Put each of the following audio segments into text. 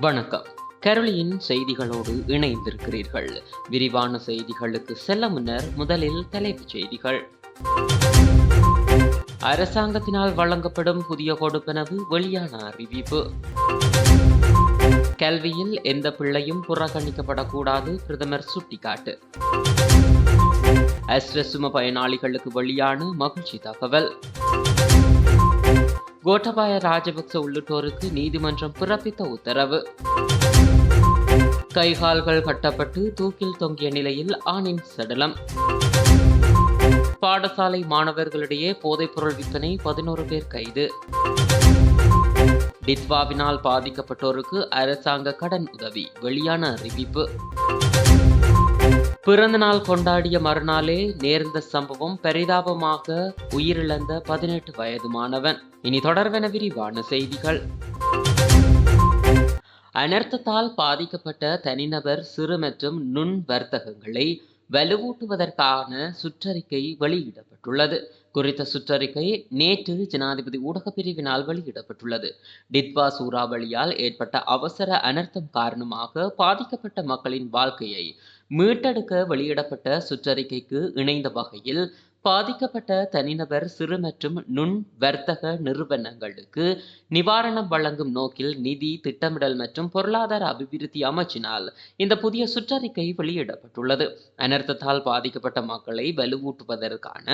வணக்கம். கரோலியின் செய்திகளோடு இணைந்திருக்கிறீர்கள். விரிவான செய்திகளுக்கு செல்ல முன்னர் முதலில் தலைப்புச் செய்திகள். அரசாங்கத்தினால் வழங்கப்படும் புதிய கொடுப்பனவு வெளியான அறிவிப்பு. கல்வியில் எந்த பிள்ளையும் புறக்கணிக்கப்படக்கூடாது பிரதமர் சுட்டிக்காட்டு. அஸ்ரசும பயனாளிகளுக்கு வெளியான மகிழ்ச்சி தகவல். கோட்டபாய ராஜபக்ச உள்ளிட்டோருக்கு நீதிமன்றம் பிறப்பித்த உத்தரவு. கைகால்கள் கட்டப்பட்டு தூக்கில் தொங்கிய நிலையில் ஆணின் சடலம். பாடசாலை மாணவர்களிடையே போதைப்பொருள் விற்பனை பதினோரு பேர் கைது. டித்வாவினால் பாதிக்கப்பட்டோருக்கு அரசாங்க கடன் உதவி வெளியான அறிவிப்பு. பிறந்த நாள் கொண்டாடிய மறுநாளே நேர்ந்த சம்பவம் பரிதாபமாக உயிரிழந்த பதினெட்டு வயது மாணவன் இனி தொடர்வென விரிவான செய்திகள். அனர்த்தத்தால் பாதிக்கப்பட்ட தனிநபர் சிறு மற்றும் நுண் வர்த்தகங்களை வலுவூட்டுவதற்கான சுற்றறிக்கை வெளியிடப்பட்டுள்ளது. குறித்த சுற்றறிக்கை நேற்று ஜனாதிபதி ஊடகப் பிரிவினால் வெளியிடப்பட்டுள்ளது. டித்வா சூறாவளியால் ஏற்பட்ட அவசர அனர்த்தம் காரணமாக பாதிக்கப்பட்ட மக்களின் வாழ்க்கையை மீட்டெடுக்க வெளியிடப்பட்ட சுற்றறிக்கைக்கு இணைந்த வகையில் பாதிக்கப்பட்ட தனிநபர் சிறு மற்றும் நுண் வர்த்தக நிறுவனங்களுக்கு நிவாரணம் வழங்கும் நோக்கில் நிதி திட்டமிடல் மற்றும் பொருளாதார அபிவிருத்தி அமைச்சினால் இந்த புதிய சுற்றறிக்கை வெளியிடப்பட்டுள்ளது. அனர்த்தத்தால் பாதிக்கப்பட்ட மக்களை வலுவூட்டுவதற்கான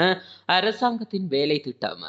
அரசாங்கத்தின் வேலை திட்டம்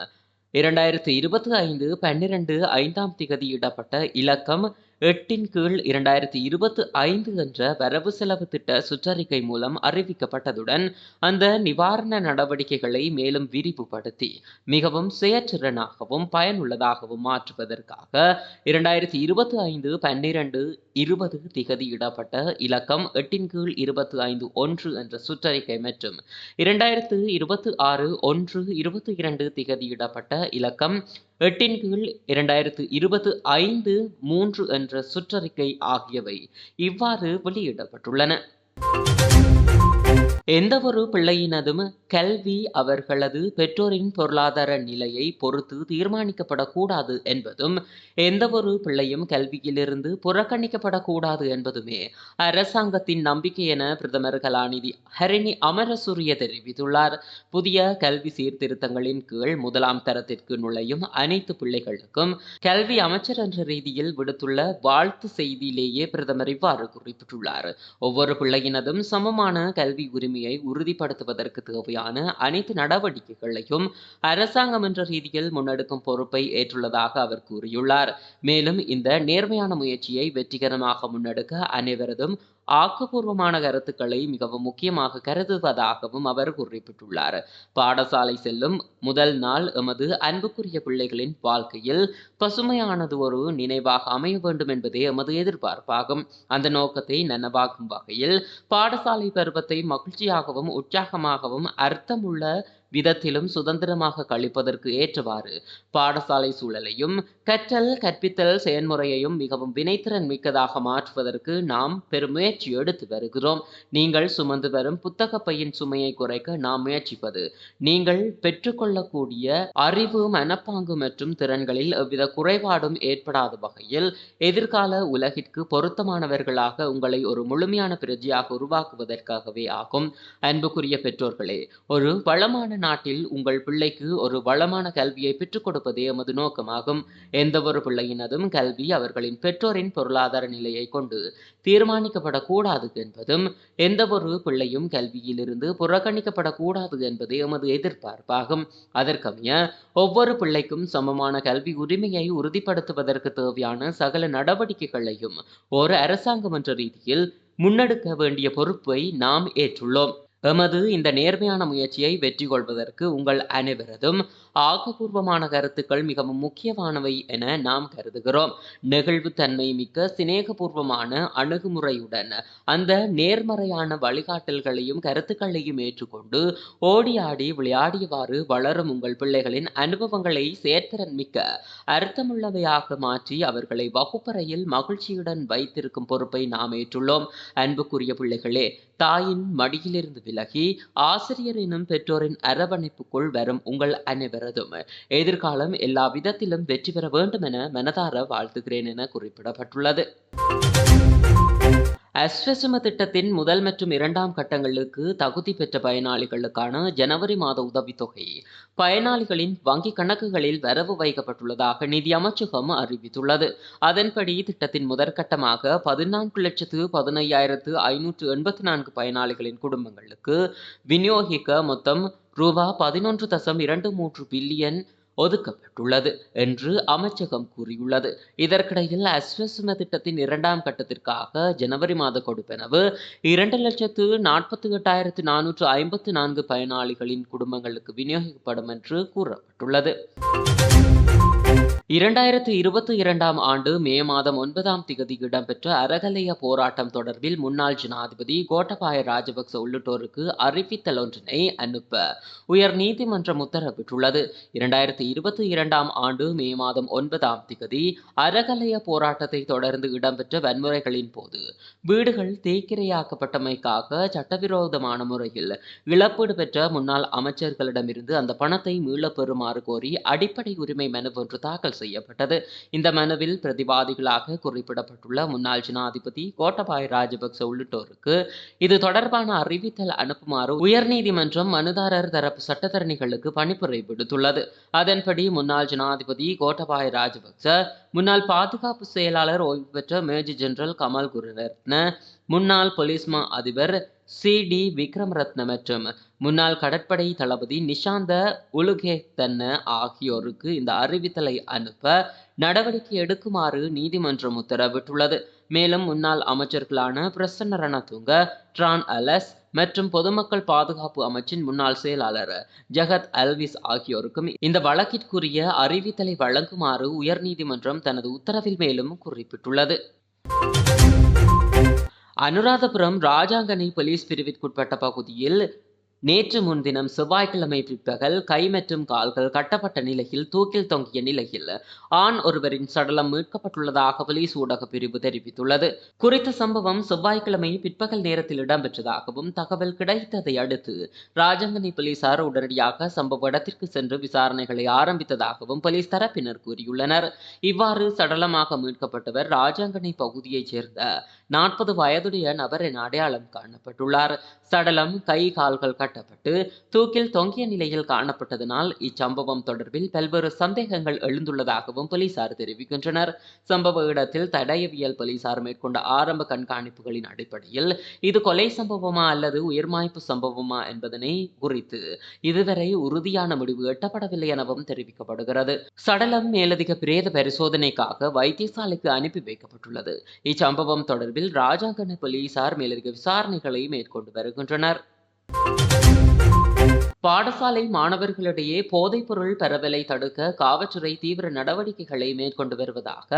இரண்டாயிரத்தி இருபத்தி ஐந்து பன்னிரண்டு ஐந்தாம் திகதியிடப்பட்ட இலக்கம் எட்டின் கீழ் இரண்டாயிரத்தி இருபத்தி ஐந்து என்ற வரவு செலவு திட்ட சுற்றறிக்கை மூலம் அறிவிக்கப்பட்டதுடன் அந்த நிவாரண நடவடிக்கைகளை மேலும் விரிவுபடுத்தி மிகவும் செயற்றிறனாகவும் பயனுள்ளதாகவும் மாற்றுவதற்காக இரண்டாயிரத்தி இருபத்தி ஐந்து பன்னிரண்டு இருபது திகதியிடப்பட்ட இலக்கம் எட்டின் கீழ் இருபத்தி ஐந்து ஒன்று என்ற சுற்றறிக்கை மற்றும் இரண்டாயிரத்து இருபத்தி ஆறு ஒன்று இருபத்தி இரண்டு திகதியிடப்பட்ட இலக்கம் எட்டின் கீழ் இரண்டாயிரத்து இருபது ஐந்து மூன்று என்ற சுற்றறிக்கை ஆகியவை இவ்வாறு வெளியிடப்பட்டுள்ளன. எந்த ஒரு பிள்ளையினதும் கல்வி அவர்களது பெற்றோரின் பொருளாதார நிலையை பொறுத்து தீர்மானிக்கப்படக்கூடாது என்பதும் எந்த ஒரு பிள்ளையும் கல்வியிலிருந்து புறக்கணிக்கப்படக்கூடாது என்பதுமே அரசாங்கத்தின் நம்பிக்கை என பிரதமர் கலாநிதி ஹரிணி அமரசூரிய தெரிவித்துள்ளார். புதிய கல்வி சீர்திருத்தங்களின் கீழ் முதலாம் தரத்திற்கு நுழையும் அனைத்து பிள்ளைகளுக்கும் கல்வி அமைச்சர் என்ற ரீதியில் விடுத்துள்ள வாழ்த்து செய்தியிலேயே பிரதமர் இவ்வாறு குறிப்பிட்டுள்ளார். ஒவ்வொரு பிள்ளையினதும் சமமான கல்வி உரிமையை உறுதிப்படுத்துவதற்கு தேவையான அனைத்து நடவடிக்கைகளையும் அரசாங்கம் என்ற ரீதியில் முன்னெடுக்கும் பொறுப்பை ஏற்றுள்ளதாக அவர் கூறியுள்ளார். மேலும் இந்த நேர்மையான முயற்சியை வெற்றிகரமாக முன்னெடுக்க அனைவரதும் ஆக்கப்பூர்வமான கருத்துக்களை மிகவும் முக்கியமாக கருதுவதாகவும் அவர் குறிப்பிட்டுள்ளார். பாடசாலை செல்லும் முதல் நாள் எமது அன்புக்குரிய பிள்ளைகளின் வாழ்க்கையில் பசுமையானது ஒரு நினைவாக அமைய வேண்டும் என்பதே எமது எதிர்பார்ப்பாகும். அந்த நோக்கத்தை நனவாக்கும் வகையில் பாடசாலை பருவத்தை மகிழ்ச்சியாகவும் உற்சாகமாகவும் அர்த்தமுள்ள விதத்திலும் சுதந்திரமாக கழிப்பதற்கு ஏற்றவாறு பாடசாலை சூழலையும் கற்றல் கற்பித்தல் செயல்முறையையும் மிகவும் வினைத்திறன் மிக்கதாக மாற்றுவதற்கு நாம் பெரும் முயற்சி எடுத்து வருகிறோம். நீங்கள் சுமந்து வரும் புத்தக பையின் சுமையை குறைக்க நாம் முயற்சிப்பது நீங்கள் பெற்றுக்கொள்ளக்கூடிய அறிவு மனப்பாங்கு மற்றும் திறன்களில் எவ்வித குறைபாடும் ஏற்படாத வகையில் எதிர்கால உலகிற்கு பொருத்தமானவர்களாக உங்களை ஒரு முழுமையான பிரஜையாக உருவாக்குவதற்காகவே ஆகும். அன்புக்குரிய பெற்றோர்களே ஒரு வளமான நாட்டில் உங்கள் பிள்ளைக்கு ஒரு வளமான கல்வியை பெற்றுக் கொடுப்பதே எமது நோக்கமாகும். எந்த ஒரு பிள்ளையினதும் கல்வி அவர்களின் பெற்றோரின் பொருளாதார நிலையை கொண்டு தீர்மானிக்கப்படக்கூடாது என்பதும் எந்த ஒரு பிள்ளையும் கல்வியிலிருந்து புறக்கணிக்கப்படக்கூடாது என்பதே எமது எதிர்பார்ப்பாகும். அதற்கமைய ஒவ்வொரு பிள்ளைக்கும் சமமான கல்வி உரிமையை உறுதிப்படுத்துவதற்கு தேவையான சகல நடவடிக்கைகளையும் ஒரு அரசாங்கம் என்ற ரீதியில் முன்னெடுக்க வேண்டிய பொறுப்பை நாம் ஏற்றுள்ளோம். எமது இந்த நேர்மையான முயற்சியை வெற்றி கொள்வதற்கு உங்கள் அனைவரதும் ஆக்கப்பூர்வமான கருத்துக்கள் மிகவும் முக்கியமானவை என நாம் கருதுகிறோம். நெகிழ்வு தன்மை மிக்க சிநேகபூர்வமான அணுகுமுறையுடன் அந்த நேர்மறையான வழிகாட்டல்களையும் கருத்துக்களையும் ஏற்றுக்கொண்டு ஓடி ஆடி விளையாடியவாறு வளரும் உங்கள் பிள்ளைகளின் அனுபவங்களை சேர்த்திறன் மிக்க அர்த்தமுள்ளவையாக மாற்றி அவர்களை வகுப்பறையில் மகிழ்ச்சியுடன் வைத்திருக்கும் பொறுப்பை நாம் ஏற்றுள்ளோம். அன்புக்குரிய பிள்ளைகளே தாயின் மடியிலிருந்து விலகி ஆசிரியர் எனும் பெற்றோரின் அரவணைப்புக்குள் வரும் உங்கள் அனைவரதும். எதிர்காலம் எல்லா விதத்திலும் வெற்றி பெற வேண்டும் என மனதார வாழ்த்துகிறேன் என குறிப்பிடப்பட்டுள்ளது. அஸ்வசம திட்டத்தின் முதல் மற்றும் இரண்டாம் கட்டங்களுக்கு தகுதி பெற்ற பயனாளிகளுக்கான ஜனவரி மாத உதவித்தொகை. பயனாளிகளின் வங்கி கணக்குகளில் வரவு வைக்கப்பட்டுள்ளதாக நிதி அமைச்சகம் அறிவித்துள்ளது. அதன்படி திட்டத்தின் முதற்கட்டமாக பதினான்கு லட்சத்து பதினையாயிரத்து ஐநூற்று எண்பத்தி நான்கு பயனாளிகளின் குடும்பங்களுக்கு விநியோகிக்க மொத்தம் ரூபா பதினொன்று தசம் இரண்டு மூன்று பில்லியன் ஒதுக்கப்பட்டுள்ளது என்று அமைச்சகம் கூறியுள்ளது. இதற்கிடையில் அஸ்வசன திட்டத்தின் இரண்டாம் கட்டத்திற்காக ஜனவரி மாத கொடுப்பெனவு இரண்டு லட்சத்து நாற்பத்தி எட்டாயிரத்து நானூற்று ஐம்பத்து நான்கு பயனாளிகளின் குடும்பங்களுக்கு விநியோகிக்கப்படும் என்று கூறப்பட்டுள்ளது. இரண்டாயிரத்து இருபத்தி இரண்டாம் ஆண்டு மே மாதம் ஒன்பதாம் திகதி இடம்பெற்ற அறகலைய போராட்டம் தொடர்பில் முன்னாள் ஜனாதிபதி கோட்டபாய ராஜபக்ச உள்ளிட்டோருக்கு அறிவித்தல் ஒன்றினை அனுப்ப உயர் நீதிமன்றம் உத்தரவிட்டுள்ளது. இரண்டாயிரத்து இருபத்தி இரண்டாம் ஆண்டு மே மாதம் ஒன்பதாம் திகதி அறகலைய போராட்டத்தை தொடர்ந்து இடம்பெற்ற வன்முறைகளின் போது வீடுகள் தேக்கிரையாக்கப்பட்டமைக்காக சட்டவிரோதமான முறையில் இழப்பீடு பெற்ற முன்னாள் அமைச்சர்களிடமிருந்து அந்த பணத்தை மீளப் பெறுமாறு கோரி அடிப்படை உரிமை மனு ஒன்று தாக்கல் செய்யப்பட்டது. இந்த மனுவில் பிரதிவாதிகளாக குறிப்பிடப்பட்டுள்ள முன்னாள் ஜனாதிபதி கோட்டபாய ராஜபக்ச உள்ளிட்டோருக்கு இது தொடர்பான அறிவித்தல் அனுப்புமாறு உயர்நீதிமன்றம் மனுதாரர் தரப்பு சட்டத்தரணிகளுக்கு பணிப்புரை விடுத்துள்ளது. அதன்படி முன்னாள் ஜனாதிபதி கோட்டபாய ராஜபக்ச முன்னாள் பாதுகாப்பு செயலாளர் ஓய்வு பெற்ற மேஜர் ஜெனரல் கமல் குருரத்ன முன்னாள் பொலிஸ்மா அதிபர் சி. டி. விக்ரம் ரத்ன மற்றும் முன்னாள் கடற்படை தளபதி நிஷாந்த உலுகேத்தன்ன ஆகியோருக்கு இந்த அறிவித்தலை அனுப்ப நடவடிக்கை எடுக்குமாறு நீதிமன்றம் உத்தரவிட்டுள்ளது. மேலும் முன்னாள் அமைச்சர்களான பிரசன்ன ரணதுங்க ட்ரான் அலஸ் மற்றும் பொதுமக்கள் பாதுகாப்பு அமைச்சின் முன்னாள் செயலாளர் ஜெகத் அல்விஸ் ஆகியோருக்கும் இந்த வழக்கிற்குரிய அறிவித்தலை வழங்குமாறு உயர்நீதிமன்றம் தனது உத்தரவில் மேலும் குறிப்பிட்டுள்ளது. அனுராதபுரம் ராஜாங்கனை போலீஸ் பிரிவிற்குட்பட்ட பகுதியில் நேற்று முன்தினம் செவ்வாய்க்கிழமை பிற்பகல் கை மற்றும் கால்கள் கட்டப்பட்ட நிலையில் தூக்கில் தொங்கிய நிலையில் ஆண் ஒருவரின் சடலம் மீட்கப்பட்டுள்ளதாக போலீஸ் ஊடக பிரிவு தெரிவித்துள்ளது. குறித்த சம்பவம் செவ்வாய்க்கிழமை பிற்பகல் நேரத்தில் இடம்பெற்றதாகவும் தகவல் கிடைத்ததை அடுத்து ராஜங்கனி போலீசார் உடனடியாக சம்பவ இடத்திற்கு சென்று விசாரணைகளை ஆரம்பித்ததாகவும் போலீஸ் தரப்பினர் கூறியுள்ளனர். இவ்வாறு சடலமாக மீட்கப்பட்டவர் ராஜாங்கனை பகுதியைச் சேர்ந்த நாற்பது வயதுடைய நபர் என அடையாளம் காணப்பட்டுள்ளார். சடலம் கை கால்கள் கட்ட காட்டப்பட்டு தூக்கில் தொங்கிய நிலையில் காணப்பட்டதனால் இச்சம்பவம் தொடர்பில் பல்வேறு சந்தேகங்கள் எழுந்துள்ளதாகவும் போலீசார் தெரிவிக்கின்றனர். சம்பவ இடத்தில் தடயவியல் போலீசார் மேற்கொண்ட ஆரம்ப கண்காணிப்புகளின் அடிப்படையில் இது கொலை சம்பவமா அல்லது உயிர்மாய்ப்பு சம்பவமா என்பதனை குறித்து இதுவரை உறுதியான முடிவு எட்டப்படவில்லை எனவும் தெரிவிக்கப்படுகிறது. சடலம் மேலதிக பிரேத பரிசோதனைக்காக வைத்தியசாலைக்கு அனுப்பி வைக்கப்பட்டுள்ளது. இச்சம்பவம் தொடர்பில் ராஜாங்கன போலீசார் மேலதிக விசாரணைகளை மேற்கொண்டு வருகின்றனர். பாடசாலை மாணவர்களிடையே போதைப்பொருள் பரவலை தடுக்க காவல்துறை தீவிர நடவடிக்கைகளை மேற்கொண்டு வருவதாக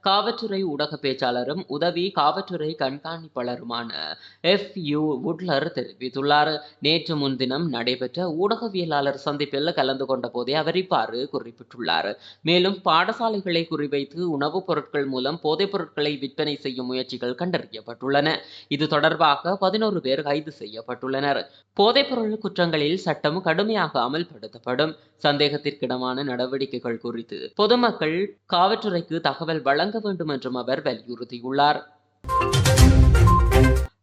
காவல்துறை ஊடக பேச்சாளரும் உதவி காவல்துறை கண்காணிப்பாளருமான எஃப் யூ வுட்லர் தெரிவித்துள்ளார். நேற்று முன்தினம் நடைபெற்ற ஊடகவியலாளர் சந்திப்பில் கலந்து கொண்ட போதே அவர் இவ்வாறு குறிப்பிட்டுள்ளார். மேலும் பாடசாலைகளை குறிவைத்து உணவுப் பொருட்கள் மூலம் போதைப் பொருட்களை விற்பனை செய்யும் முயற்சிகள் கண்டறியப்பட்டுள்ளன. இது தொடர்பாக பதினோரு பேர் கைது செய்யப்பட்டுள்ளனர். போதைப்பொருள் குற்றங்களில் சட்டம் கடுமையாக அமல்படுத்தப்படும். சந்தேகத்திற்கிடமான நடவடிக்கைகள் குறித்து பொதுமக்கள் காவல்துறைக்கு தகவல் வழங்க வேண்டும் என்றும் அவர் வலியுறுத்தியுள்ளார்.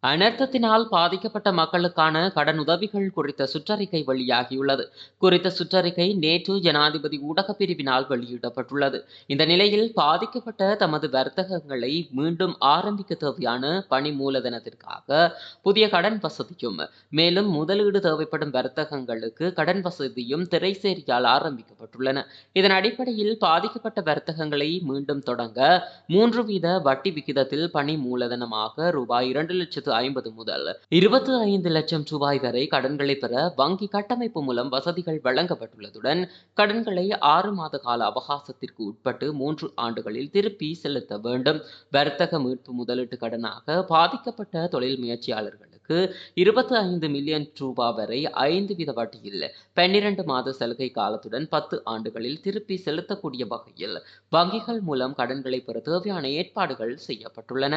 அனர்த்தத்தினால் பாதிக்கப்பட்ட மக்களுக்கான கடன் உதவிகள் குறித்த சுற்றறிக்கை வெளியாகியுள்ளது. குறித்த சுற்றறிக்கை நேற்று ஜனாதிபதி ஊடகப் பிரிவினால் வெளியிடப்பட்டுள்ளது. இந்த நிலையில் பாதிக்கப்பட்ட தமது வர்த்தகங்களை மீண்டும் ஆரம்பிக்க தேவையான பணி மூலதனத்திற்காக புதிய கடன் வசதியும் மேலும் முதலீடு தேவைப்படும் வர்த்தகங்களுக்கு கடன் வசதியும் திரைசேரியால் ஆரம்பிக்கப்பட்டுள்ளன. இதன் அடிப்படையில் பாதிக்கப்பட்ட வர்த்தகங்களை மீண்டும் தொடங்க மூன்று வீத வட்டி விகிதத்தில் பணி மூலதனமாக ரூபாய் இரண்டு லட்சத்து ஐம்பது முதல் இருபத்தி ஐந்து லட்சம் ரூபாய் வரை கடன்களை பெற வங்கி கட்டமைப்பு மூலம் வசதிகள் வழங்கப்பட்டுள்ளதுடன் கடன்களை ஆறு மாத கால அவகாசத்திற்கு உட்பட்டு மூன்று ஆண்டுகளில் திருப்பி செலுத்த வேண்டும். வர்த்தக மீட்பு முதலீட்டு கடனாக பாதிக்கப்பட்ட தொழில் முயற்சியாளர்களுக்கு இருபத்தி ஐந்து மில்லியன் ரூபாய் வரை ஐந்து வீத வட்டியில் பன்னிரண்டு மாத சலுகை காலத்துடன் பத்து ஆண்டுகளில் திருப்பி செலுத்தக்கூடிய வகையில் வங்கிகள் மூலம் கடன்களை பெற தேவையான ஏற்பாடுகள் செய்யப்பட்டுள்ளன.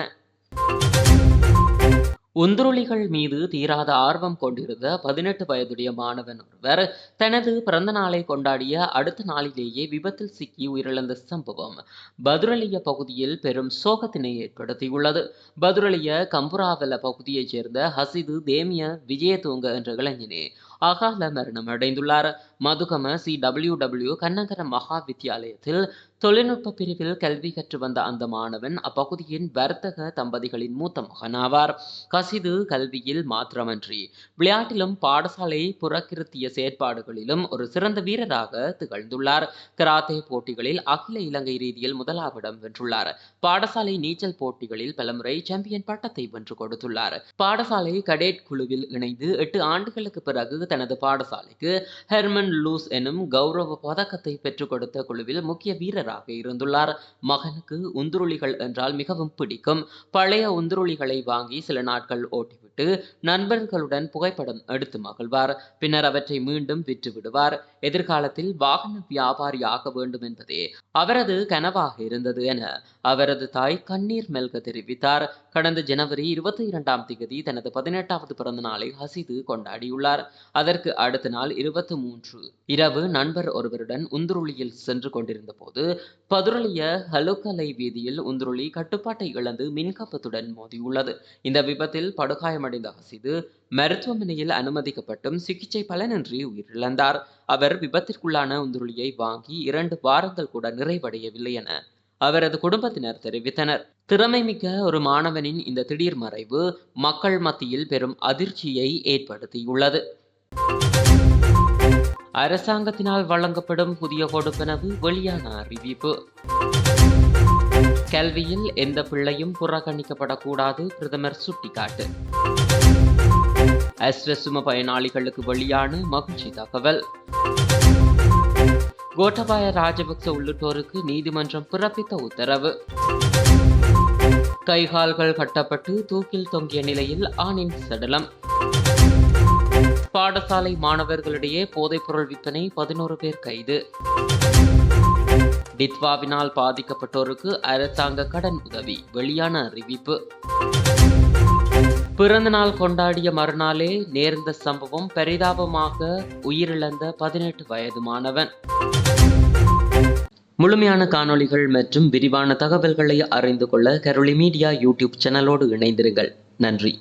உந்துருளிகள் மீது தீராத ஆர்வம் கொண்டிருந்த பதினெட்டு வயதுடைய மாணவன் ஒருவர் தனது பிறந்த நாளை கொண்டாடிய அடுத்த நாளிலேயே விபத்தில் சிக்கி உயிரிழந்த சம்பவம் பதுரலிய பகுதியில் பெரும் சோகத்தினை ஏற்படுத்தியுள்ளது. பதுரலிய கம்புராவல பகுதியைச் சேர்ந்த ஹசிது தேமிய விஜயதூங்க என்ற இளைஞனே அகால மரணம் அடைந்துள்ளார். Madugama C W W Kannangara மகா வித்தியாலயத்தில் தொழில்நுட்ப பிரிவில் கல்வி கற்று வந்த அந்த மாணவன் அப்பகுதியின் வர்த்தக தம்பதிகளின் மூத்த மகனாவார். கசிது கல்வியில் மாத்திரமன்றி. விளையாட்டிலும் பாடசாலை புறக்கிருத்திய செயற்பாடுகளிலும் ஒரு சிறந்த வீரராக திகழ்ந்துள்ளார். கராத்தே போட்டிகளில் அகில இலங்கை ரீதியில் முதலாவிடம் வென்றுள்ளார். பாடசாலை நீச்சல் போட்டிகளில் பலமுறை சாம்பியன் பட்டத்தை வென்று கொடுத்துள்ளார். பாடசாலை கடேட் குழுவில் இணைந்து எட்டு ஆண்டுகளுக்கு பிறகு தனது பாடசாலைக்கு ஹெர்மன் லூஸ் எனும் கௌரவ பதக்கத்தை பெற்றுக் கொடுத்த குழுவில் முக்கிய வீரராக இருந்துள்ளார். மகனுக்கு உந்துருளிகள் என்றால் மிகவும் பிடிக்கும். பழைய உந்துருளிகளை வாங்கி சில நாட்கள் ஓட்டிவிட்டு நண்பர்களுடன் புகைப்படம் எடுத்து மகிழ்வார். பின்னர் அவற்றை மீண்டும் விற்று விடுவார் எதிர்காலத்தில் வாகன வியாபாரி ஆக வேண்டும் என்பதே அவரது கனவாக இருந்தது என அவரது தாய் கண்ணீர் மெல்க தெரிவித்தார். கடந்த ஜனவரி இருபத்தி இரண்டாம் தேதி தனது பதினெட்டாவது பிறந்த நாளை ஹசிது கொண்டாடியுள்ளார். அதற்கு அடுத்த நாள் இருபத்தி மூன்று இரவு நண்பர் ஒருவருடன் உந்துருளியில் சென்று கொண்டிருந்த போது பதுரலிய ஹலுக்கலை வீதியில் உந்துருளி கட்டுப்பாட்டை இழந்து மின்கம்பத்துடன் மோதியுள்ளது. இந்த விபத்தில் படுகாயமடைந்த ஹசிது மருத்துவமனையில் அனுமதிக்கப்பட்டும் சிகிச்சை பலனின்றி உயிரிழந்தார். அவர் விபத்திற்குள்ளான உந்துருளியை வாங்கி இரண்டு வாரங்கள் கூட நிறைவடையவில்லை என அவரது குடும்பத்தினர் தெரிவித்தனர். திறமை மிக்க ஒரு மாணவனின் இந்த திடீர் மறைவு மக்கள் மத்தியில் பெரும் அதிர்ச்சியை ஏற்படுத்தியுள்ளது. அரசாங்கத்தினால் வழங்கப்படும் புதிய கொடுப்பனவு வெளியான அறிவிப்பு. கல்வியில் எந்த பிள்ளையும் புறக்கணிக்கப்படக்கூடாது பிரதமர் சுட்டிக்காட்டு. அஸ்வசும பயனாளிகளுக்கு வெளியான மகிழ்ச்சி தகவல். கோட்டபாய ராஜபக்ச உள்ளிட்டோருக்கு நீதிமன்றம் பிறப்பித்த உத்தரவு. கைகால்கள் கட்டப்பட்டு தூக்கில் தொங்கிய நிலையில் ஆணின் சடலம். பாடசாலை மாணவர்களிடையே போதைப்பொருள் விற்பனை பதினோரு பேர் கைது. டித்வாவினால் பாதிக்கப்பட்டோருக்கு அரசாங்க கடன் உதவி வெளியான அறிவிப்பு. பிறந்தநாள் கொண்டாடிய மறுநாளே நேர்ந்த சம்பவம் பரிதாபமாக உயிரிழந்த பதினெட்டு வயது மாணவன். முழுமையான காணொளிகள் மற்றும் விரிவான தகவல்களை அறிந்து கொள்ள கரோலி மீடியா யூடியூப் சேனலோடு இணைந்திருங்கள். நன்றி.